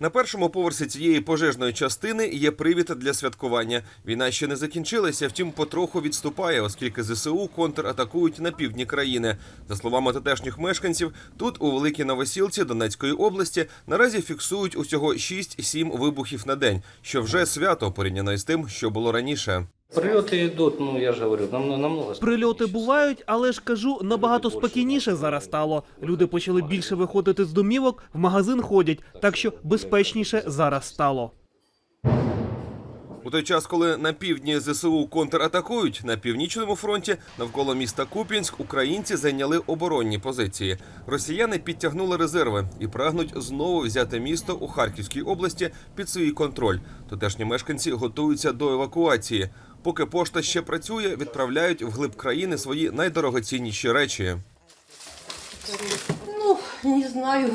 На першому поверсі цієї пожежної частини є привід для святкування. Війна ще не закінчилася, втім, потроху відступає, оскільки ЗСУ контратакують на півдні країни. За словами тутешніх мешканців, тут у Великій Новосілці Донецької області наразі фіксують усього 6-7 вибухів на день, що вже свято порівняно з тим, що було раніше. Прильоти йдуть, ну я ж говорю, нам намного Прильоти бувають, але ж кажу, набагато спокійніше зараз стало. Люди почали більше виходити з домівок, в магазин ходять, так що безпечніше зараз стало. У той час, коли на півдні ЗСУ контратакують, на північному фронті навколо міста Куп'янськ українці зайняли оборонні позиції. Росіяни підтягнули резерви і прагнуть знову взяти місто у Харківській області під свій контроль. Тутешні мешканці готуються до евакуації. Поки пошта ще працює, відправляють вглиб країни свої найдорогоцінніші речі. Ну, не знаю.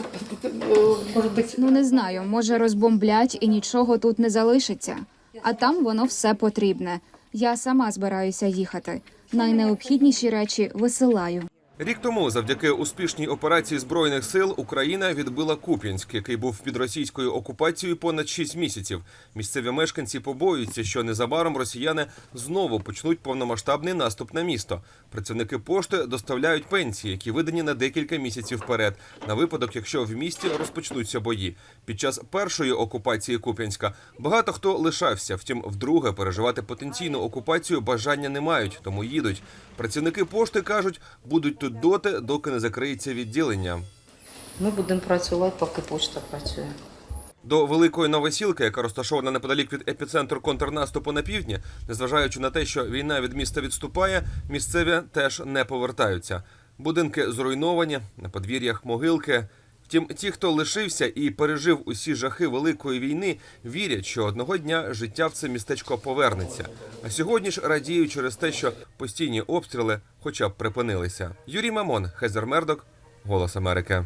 Может быть, Ну не знаю, може розбомблять і нічого тут не залишиться. А там воно все потрібне. Я сама збираюся їхати. Найнеобхідніші речі висилаю. Рік тому, завдяки успішній операції збройних сил, Україна відбила Куп'янськ, який був під російською окупацією понад 6 місяців. Місцеві мешканці побоюються, що незабаром росіяни знову почнуть повномасштабний наступ на місто. Працівники пошти доставляють пенсії, які видані на декілька місяців вперед, на випадок, якщо в місті розпочнуться бої. Під час першої окупації Куп'янська багато хто лишався. Втім, вдруге переживати потенційну окупацію бажання не мають, тому їдуть. Працівники пошти кажуть, будуть тут доти, доки не закриється відділення. ми будемо працювати, поки почта працює. До великої новосілки, яка розташована неподалік від епіцентру контрнаступу на півдні, незважаючи на те, що війна від міста відступає, місцеві теж не повертаються. Будинки зруйновані, на подвір'ях могилки. Втім, ті, хто лишився і пережив усі жахи великої війни, вірять, що одного дня життя в це містечко повернеться. А сьогодні ж радіють через те, що постійні обстріли хоча б припинилися. Юрій Мамон, Хезер Мердок, Голос Америки.